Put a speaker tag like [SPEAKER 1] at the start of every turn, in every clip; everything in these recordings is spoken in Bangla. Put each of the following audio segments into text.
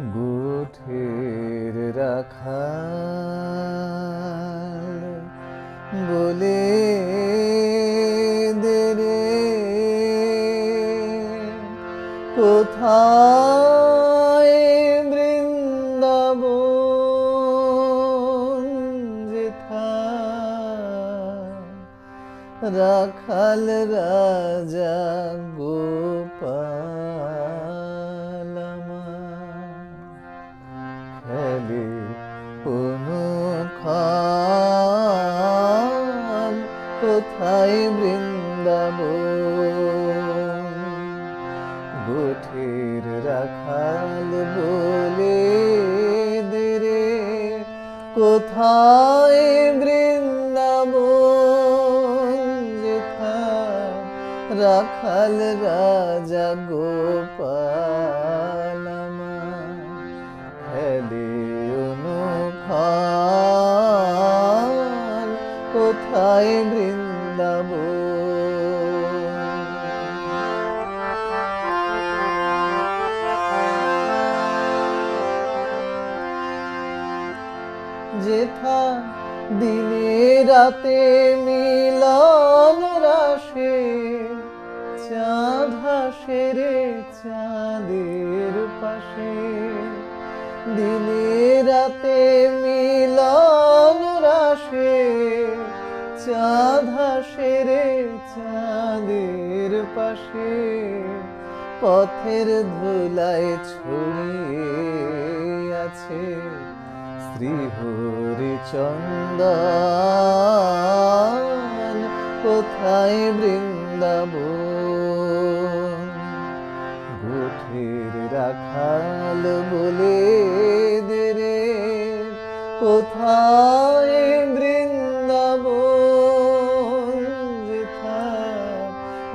[SPEAKER 1] গুঠের রাখাল বলে দে রে। কোথায় বৃন্দাবন যেথা রাখাল রাজা গোপাল? কোথায় বৃন্দাবন, গোঠের রাখাল বলে দে কোথায় বৃন্দাবন? যেথা রাখাল রাজা গোপাল আমার খেলে কোথায় যেথা দিনে রাতে মিলন রাশে, চাঁদ হাসে রে চাঁদের পাশে। দিনে রাতে মিলন রাশে, চাঁদ হাসে রে চাঁদের পাশে। পথের ধুলায় ছড়িয়ে আছে চন্দন কোথায় বৃন্দাবন? গুঠের রাখাল বলে দে রে কোথায় বৃন্দাবন? যেথা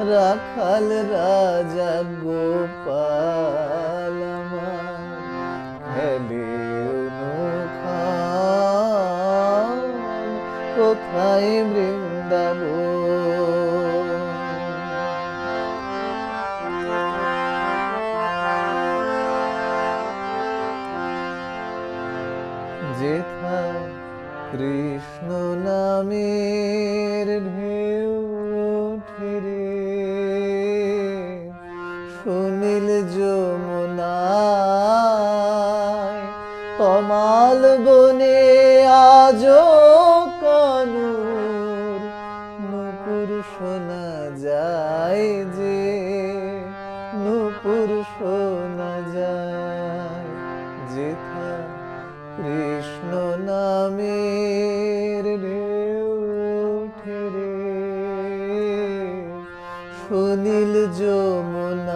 [SPEAKER 1] রাখাল রাজা গোপাল কোথায় বৃন্দাবন। যেথা কৃষ্ণ নামের ঢেউ ওঠে রে সুনীল যমুনায় কমাল শোনা যায় যে, নুপুর শোনা যায় যেথা কৃষ্ণ নামের ঢেউ রে। সুনীল যমুনায়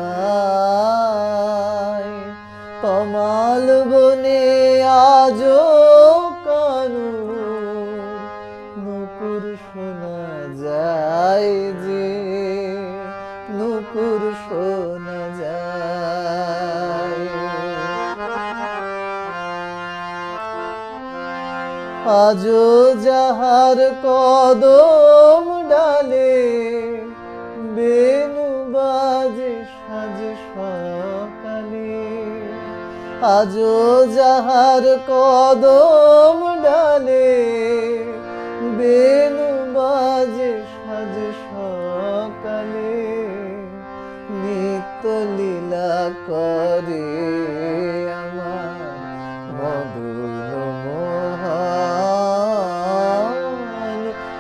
[SPEAKER 1] কমাল বনে আজ কানু, নুপুর শোনা যায় যে নুপুর শোনা যায়। আজো যাহার কদম ডালে বেনু বাজে সাজে সকালে আজো যাহার কদম লীলা করে আমার মদন মোহন।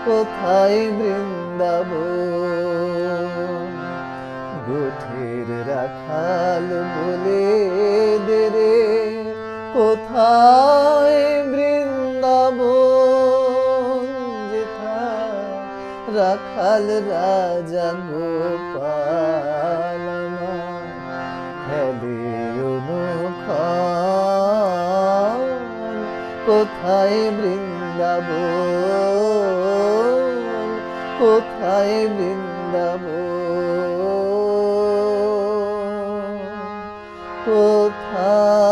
[SPEAKER 1] কোথায় বৃন্দাবন? গুঠের রাখাল বলে দে রে। কোথায় বৃন্দাবন? যেথা রাখাল রাজা গোপাল। কোথায় বৃন্দাবন? কোথায় বৃন্দাবন? কোথায়